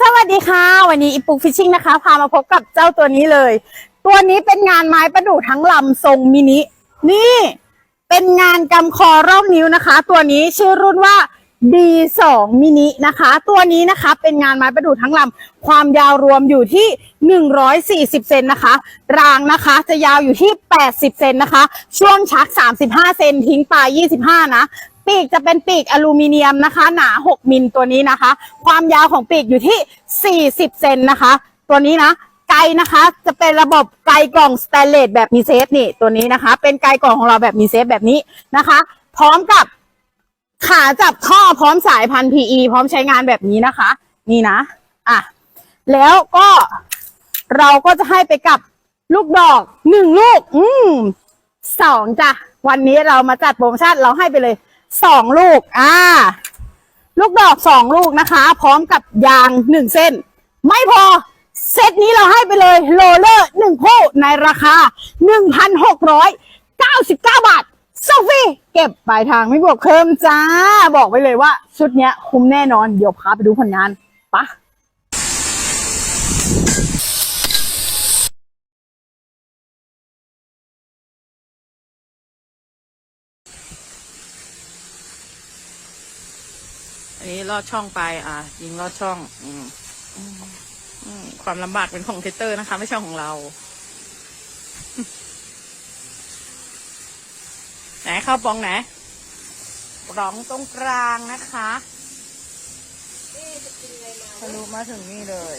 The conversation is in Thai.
สวัสดีค่ะ วันนี้อีปุกฟิชชิ่งนะคะ พามาพบกับเจ้าตัวนี้เลย ตัวนี้เป็นงานไม้ประดู่ทั้งลำทรงมินิ นี่ เป็นงานกำคอรอบนิ้วนะคะ ตัวนี้ชื่อรุ่นว่า D2 มินินะคะ ตัวนี้นะคะเป็นงานไม้ประดู่ทั้งลำความยาวรวมอยู่ที่ 140 เซนนะคะ รางนะคะจะยาวอยู่ที่ 80 เซนนะคะ ช่วงชัก 35 เซนทิ้งปลาย 25 นะ ปีกจะเป็นปีกอลูมิเนียมนะคะ หนา 6 มิลตัวนี้นะคะ ความยาวของปีกอยู่ที่ 40 เซนนะคะ ตัวนี้นะไกนะคะ จะเป็นระบบไกลกล่องสแตนเลสแบบมีเซฟนี่ตัวนี้นะคะ เป็นไกลกล่องของเราแบบมีเซฟแบบนี้นะคะ พร้อมกับขาจับท่อพร้อมสายพัน PE พร้อมใช้งานแบบนี้นะคะ นี่นะอะแล้วก็เราก็จะให้ไปกับลูกดอกหนึ่งลูก อืมสองจ้ะวันนี้เรามาจัดโปรโมชั่นเราให้ไปเลย สองลูก อ่า ลูกดอกสองลูกนะคะ พร้อมกับยางหนึ่งเส้น ไม่พอ เซตนี้เราให้ไปเลยโรลเลอร์หนึ่งคู่ในราคาหนึ่งพันหกร้อยเก้าสิบเก้าบาทโซฟีเก็บปลายทางไม่บวกเพิ่มจ้า บอกไว้เลยว่า ชุดเนี้ยคุ้มแน่นอน เดี๋ยวพาไปดูผลงานปะ อันนี้ลอดช่องไป อะ ยิงลอดช่องอืมอืมอืมความลำบากเป็นของเทสเตอร์นะคะ ไม่ใช่ของเรา ไหนเข้าปองไหนปล่องตรงกลางนะคะทะลุมาถึงนี่เลย